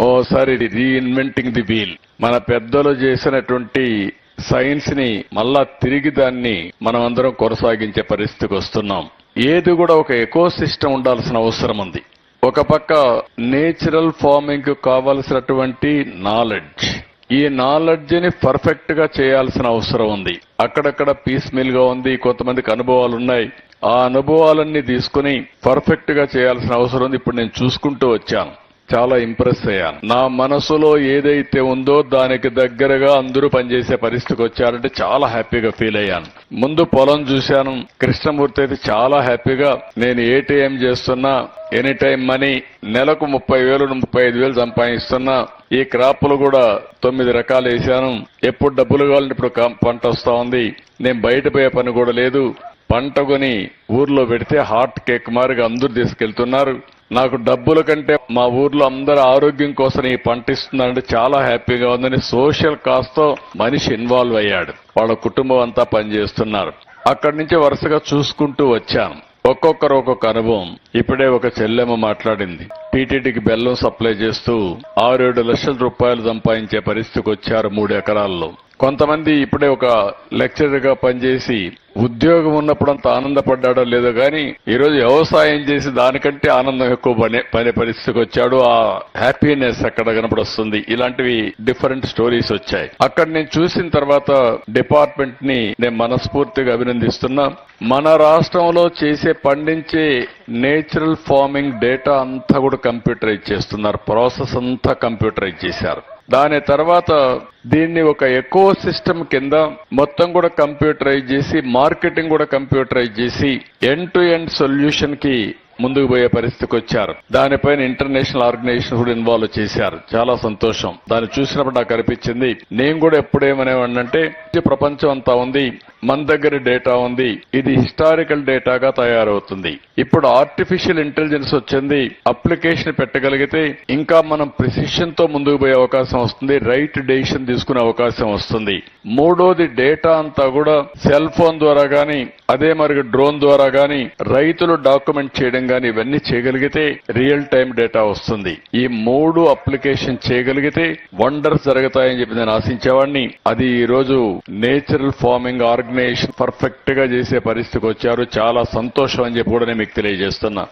ఓసారి reinventing the wheel మన పెద్దలు చేసినటువంటి సైన్స్ని మళ్ళా తిరిగి దాన్ని మనం అందరం కొనసాగించే పరిస్థితికి వస్తున్నాం. ఏది కూడా ఒక ఎకో సిస్టమ్ ఉండాల్సిన అవసరం ఉంది. ఒక పక్క నేచురల్ ఫార్మింగ్కు కావలసినటువంటి నాలెడ్జ్ ఈ నాలెడ్జ్ని పర్ఫెక్ట్గా చేయాల్సిన అవసరం ఉంది. అక్కడక్కడ పీస్ మిల్గా ఉంది కొంతమందికి అనుభవాలు ఉన్నాయి. ఆ అనుభవాలన్నీ తీసుకుని పర్ఫెక్ట్గా చేయాల్సిన అవసరం ఉంది. ఇప్పుడు నేను చూసుకుంటూ వచ్చాను. చాలా ఇంప్రెస్ అయ్యాను. నా మనసులో ఏదైతే ఉందో దానికి దగ్గరగా అందరూ పనిచేసే పరిస్థితికి వచ్చారంటే చాలా హ్యాపీగా ఫీల్ అయ్యాను. ముందు పొలం చూశాను. కృష్ణమూర్తి అయితే చాలా హ్యాపీగా నేను ఏటీఎం చేస్తున్నా ఎనీ టైం మనీ నెలకు ముప్పై వేలు ముప్పై ఐదు వేలు సంపాదిస్తున్నా. ఈ క్రాప్లు కూడా తొమ్మిది రకాలు వేశాను. ఎప్పుడు డబ్బులు కావాలంటే ఇప్పుడు పంట వస్తా ఉంది. నేను బయట పోయే పని కూడా లేదు. పంట కొని ఊర్లో పెడితే హార్ట్ కేక్ మారిగా అందరూ తీసుకెళ్తున్నారు. నాకు డబ్బుల కంటే మా ఊర్లో అందరి ఆరోగ్యం కోసం ఈ పంట ఇస్తున్నారంటే చాలా హ్యాపీగా ఉందని సోషల్ కాస్తో మనిషి ఇన్వాల్వ్ అయ్యాడు. వాళ్ళ కుటుంబం అంతా పనిచేస్తున్నారు. అక్కడి నుంచి వరుసగా చూసుకుంటూ వచ్చాను. ఒక్కొక్కరు ఒక్కొక్క అనుభవం. ఇప్పుడే ఒక చెల్లెమ్మ మాట్లాడింది. టీటీడీకి బెల్లం సప్లై చేస్తూ ఆరు ఏడు లక్షల రూపాయలు సంపాదించే పరిస్థితికి వచ్చారు మూడు ఎకరాల్లో. కొంతమంది ఇప్పుడే ఒక లెక్చరర్గా పనిచేసి ఉద్యోగం ఉన్నప్పుడు అంత ఆనందపడ్డాడో లేదో కానీ ఈరోజు వ్యవసాయం చేసి దానికంటే ఆనందం ఎక్కువ పనే పనే పరిస్థితికి వచ్చాడు. ఆ హ్యాపీనెస్ అక్కడ కనపడొస్తుంది. ఇలాంటివి డిఫరెంట్ స్టోరీస్ వచ్చాయి. అక్కడ నేను చూసిన తర్వాత డిపార్ట్మెంట్ని నేను మనస్ఫూర్తిగా అభినందిస్తున్నా. మన రాష్ట్రంలో చేసే పండించే నేచురల్ ఫార్మింగ్ డేటా అంతా కూడా కంప్యూటరైజ్ చేస్తున్నారు. ప్రాసెస్ అంతా కంప్యూటరైజ్ చేశారు. దాని తర్వాత దీన్ని ఒక ఎకో సిస్టమ్ కింద మొత్తం కూడా కంప్యూటరైజ్ చేసి మార్కెటింగ్ కూడా కంప్యూటరైజ్ చేసి ఎండ్ టు ఎండ్ సొల్యూషన్కి ముందుకు పోయే పరిస్థితికి వచ్చారు. దానిపైన ఇంటర్నేషనల్ ఆర్గనైజేషన్ కూడా ఇన్వాల్వ్ చేశారు. చాలా సంతోషం. దాన్ని చూసినప్పుడు నాకు అనిపించింది నేను కూడా ఎప్పుడేమనేవాడినంటే ఇది ప్రపంచం అంతా ఉంది మన దగ్గర డేటా ఉంది ఇది హిస్టారికల్ డేటాగా తయారవుతుంది. ఇప్పుడు ఆర్టిఫిషియల్ ఇంటెలిజెన్స్ వచ్చింది అప్లికేషన్ పెట్టగలిగితే ఇంకా మనం ప్రిసిషన్తో ముందుకు పోయే అవకాశం వస్తుంది రైట్ డెసిషన్ తీసుకునే అవకాశం వస్తుంది. మూడోది డేటా అంతా కూడా సెల్ ఫోన్ ద్వారా కానీ అదే మరి డ్రోన్ ద్వారా గాని రైతులు డాక్యుమెంట్ చేయడం గాని ఇవన్నీ చేయగలిగితే రియల్ టైం డేటా వస్తుంది. ఈ మూడు అప్లికేషన్ చేయగలిగితే వండర్స్ జరుగుతాయని చెప్పి నేను ఆశించేవాడిని అది ఈ రోజు నేచురల్ ఫార్మింగ్ ఆర్గనైజేషన్ పర్ఫెక్ట్గా చేసే పరిస్థితికి వచ్చారు. చాలా సంతోషం అని చెప్పి కూడా నేను మీకు తెలియజేస్తున్నా.